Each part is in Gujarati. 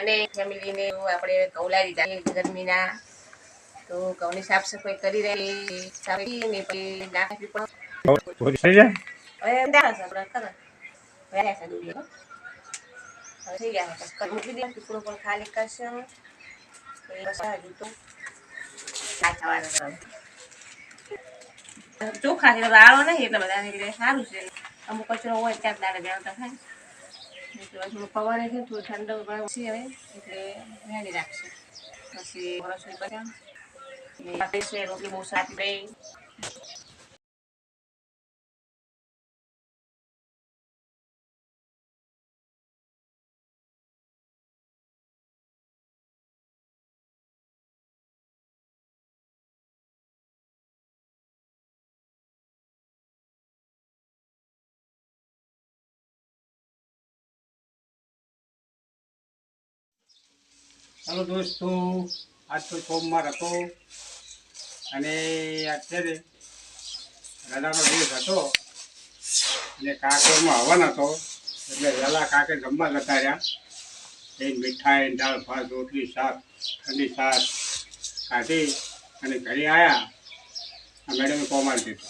અને ફેમિલીને આપણે કૌલારી દીધા ગરમીના. તો ઘઉંની સાફ સફાઈ કરી રહી સાફ ને પછી નાખી પણ હવે દાણા સાપડા કરે રહ્યા છે દૂધ થઈ ગયા છે. મૂકી દે ટુકડો પણ ખાલી કરશે હજુ તો ચોખા છે રાળો નહીં એટલે બધા સારું છે. અમુક કચરો હોય ત્યાં દાડે જાણતા થાય. એટલે છે થોડું ઠંડો છે હવે, એટલે રેડી રાખશે. પછી રસોઈ બધા રોટલી બહુ સારી રહી ચાલો દોસ્તો, આજ તો સોમવાર હતો અને અત્યારે રજાનો દિવસ હતો અને કાંકરમાં હવન હતો, એટલે વહેલા કાકે જમવા જતા રહ્યા. એ મીઠાઈ, દાળ, ભાત, રોટલી, શાક, ઠંડી શાક કાઢી અને ઘરે આવ્યા આ મેડમે આવી દીધો.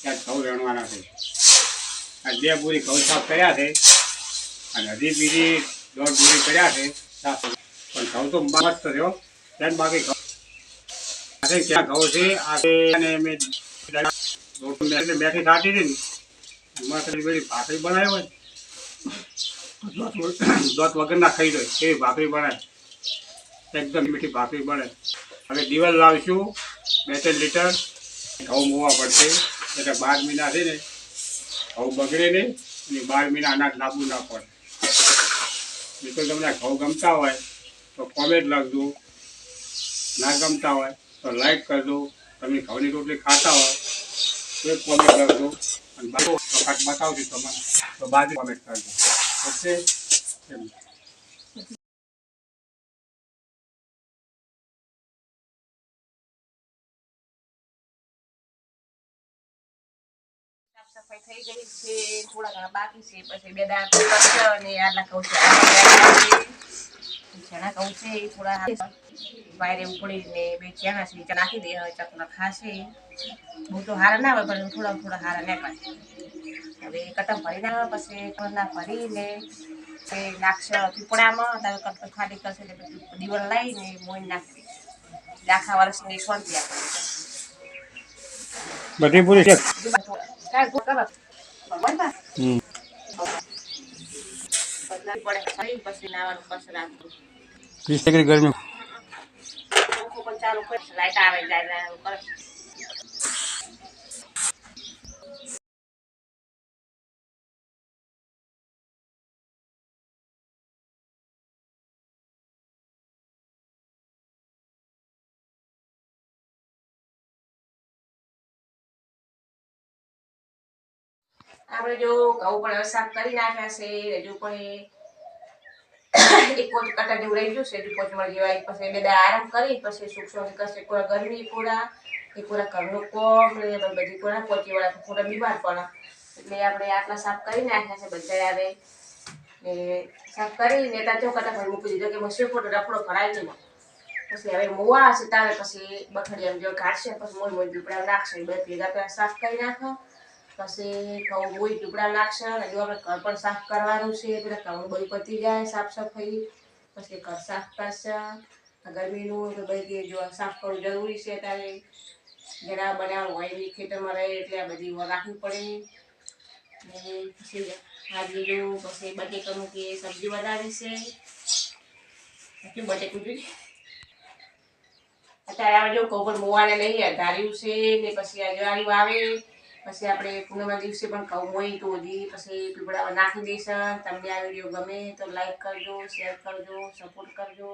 ત્યાં ઘઉં રણવાના છે. આ બે પૂરી ઘઉં સાફ કર્યા છે. અને હજી બીજી દોઢ પૂરી કર્યા છે. સાફ પણ ઘઉં તો મસ્ત રહ્યો બેન બાકી ઘઉં ક્યાં ઘઉં છે અને મેં મેથી ખાધી હતી ને એમાં પેલી પેલી ભાખરી બનાવી હોય દોત વગરના ખાઈ દો એવી ભાખરી બનાવે એકદમ મીઠી ભાખરી બને હવે દિવાલ લાવીશું બે ત્રણ લીટર ઘઉં મોવા પડશે એટલે બાર મહિના છે ને ઘઉં બગડે નહીં અને બાર મહિના અનાજ લાંબુ ના પડે મિત્રો તમને ઘઉં ગમતા હોય તો કોમેન્ટ લખજો. ના ગમતા હોય તો લાઈક કરજો. તમે ઘઉંની રોટલી ખાતા હોય તો કોમેન્ટ લખજો. અને બાજુ બતાવજો તમારે. તો બાજુ કોમેન્ટ કરજો. ઓકે? સાફ સફાઈ થઈ ગઈ છે. થોડા ઘણા બાકી છે. પછી બે દાણા અને આટલા કહું છે છે એ થોડા વાયરે ઉપડીને બે ચણા છે એ નાખી દે હવે ચકલા ખાશે. બહુ તો હારા ના હોય પણ થોડા થોડા હારા હવે કટમ ભરી ના પછી કટલા ભરીને તે નાખશે પીપળામાં તારે કટક ખાલી કરશે એટલે દીવલ લાવીને મોઈ નાખી આખા વર્ષની શાંતિ આપે. બધી પૂરી છે? પછી નાવાનું પછી રાખવું. વીસ ડિગ્રી ગરમી. આપણે જો ઘઉં પણ સાફ કરી નાખ્યા છે હજુ પણ એ એક કોચ કટા જેવું રહી ગયું છે હજુ પોચમણ જવાય પછી બે દાડા આરામ કરી પછી સુખ શાંતિ કરશે પૂરા ગરમી પૂરા એ પૂરા ઘરનું કોમ ને બધી કોરા પોચી વાળા પૂરા બીમાર પડે એટલે આપણે આટલા સાફ કરી નાખ્યા છે બધા આવે ને સાફ કરીને ત્યાં ચોકટા ભાઈ મૂકી દીધો કે મશીન ફોટો રફડો ભરાય નહીં પછી હવે મોવા હશે તારે પછી બખડિયા જો કાઢશે પછી મોઈ મોઈ પીપળા નાખશે બે ભેગા પેલા સાફ કરી નાખો પછી ઘઉં બોય ટુકડા નાખશે અને જો આપણે ઘર પણ સાફ કરવાનું છે, પેલા ઘઉં બધું પતી જાય સાફ સફાઈ. પછી ઘર સાફ કરશે. આ ગરમીનું તો બધી જો સાફ કરવું જરૂરી છે ત્યારે જરા બનાવવાનું હોય બી ખેતરમાં રહે એટલે આ બધી રાખવી પડે. ને પછી જો પછી બટેકાનું કે સબ્જી બનાવી છે. શું બટેકું જોઈએ. અત્યારે આપણે જો કોપર મોવાને નહીં ધાર્યું છે ને પછી આ જ્વારી વાવે પછી આપણે પૂનમના દિવસે પણ કહું હોય તો હજી પછી પીપળામાં નાખી દઈશ. તમને આ વીડિયો ગમે તો લાઈક કરજો શેર કરજો સપોર્ટ કરજો.